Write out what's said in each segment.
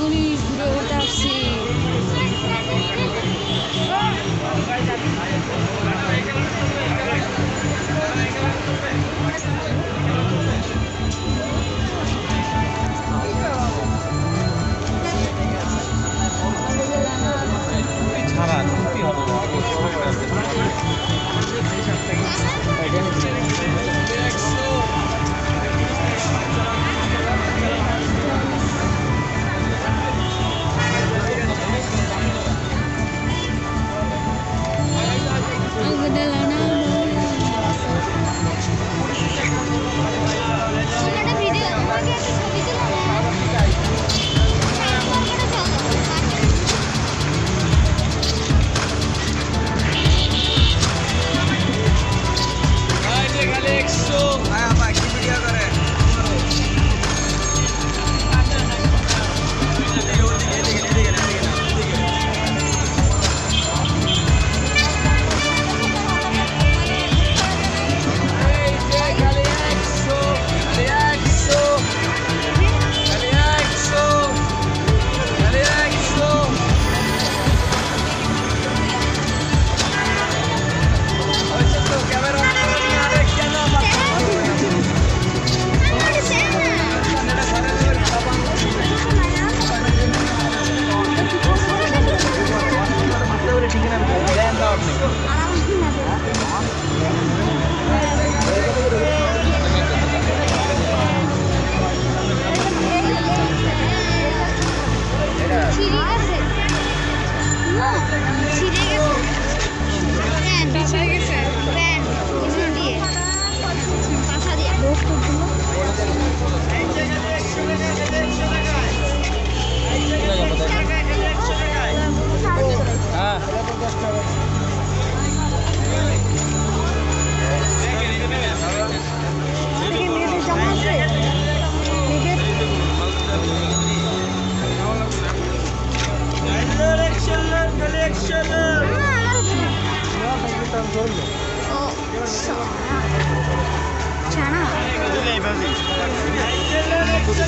ঘুরি ঘুরে উঠে আসছি। ছাড়া হবে?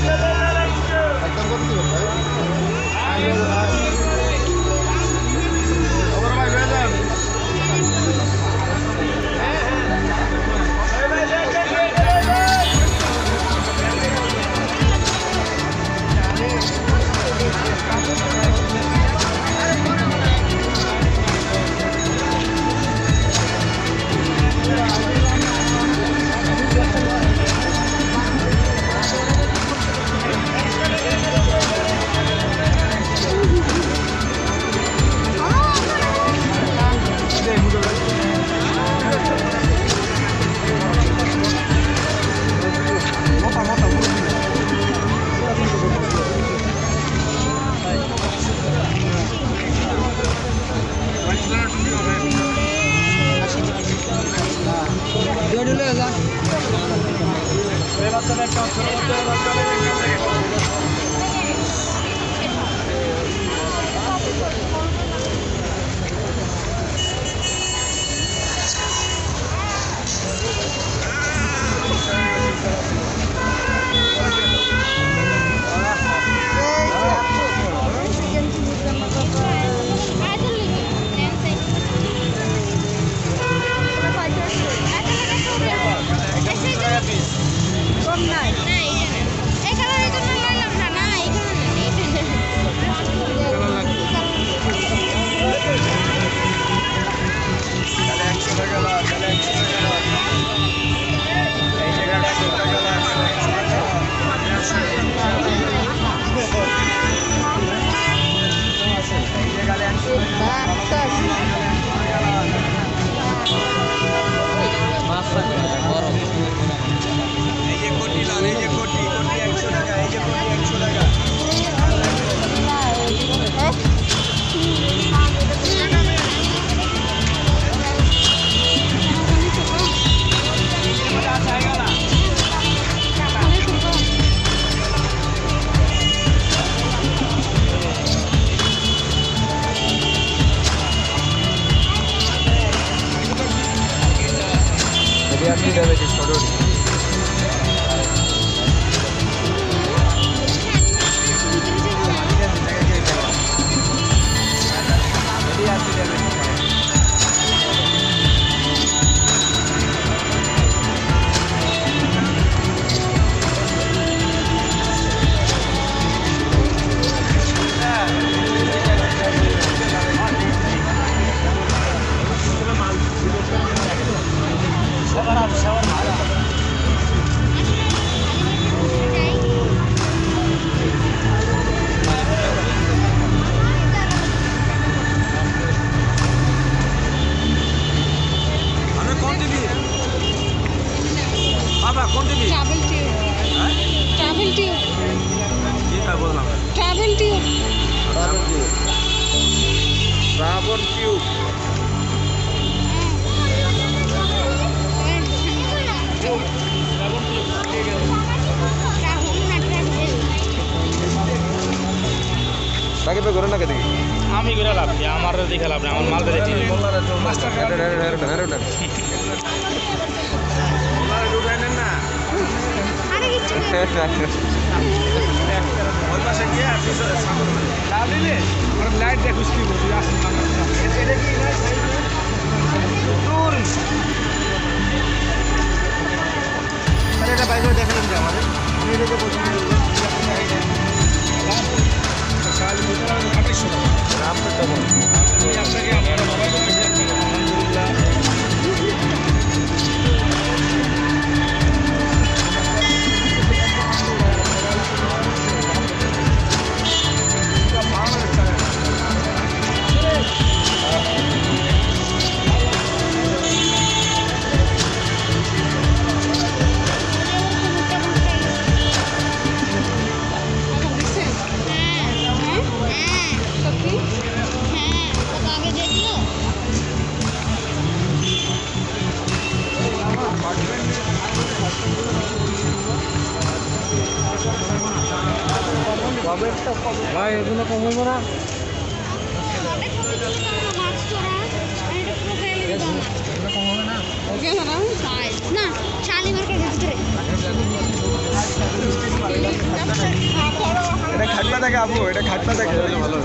anh đang vẫn tưởng đấy. Hasta la canción de la আমি করে লাভ কি আমার দেখে লাভ নেই আমার মাল দেখি দেখালাম যে আমাদের। আপনার আশা কি আপনারা বাবা মেয়েদেরকে পছন্দ ভাই এগুলো কম না। এটা খাটটা থাকে আপু এটা খাটটা থাকে ভালো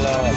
la...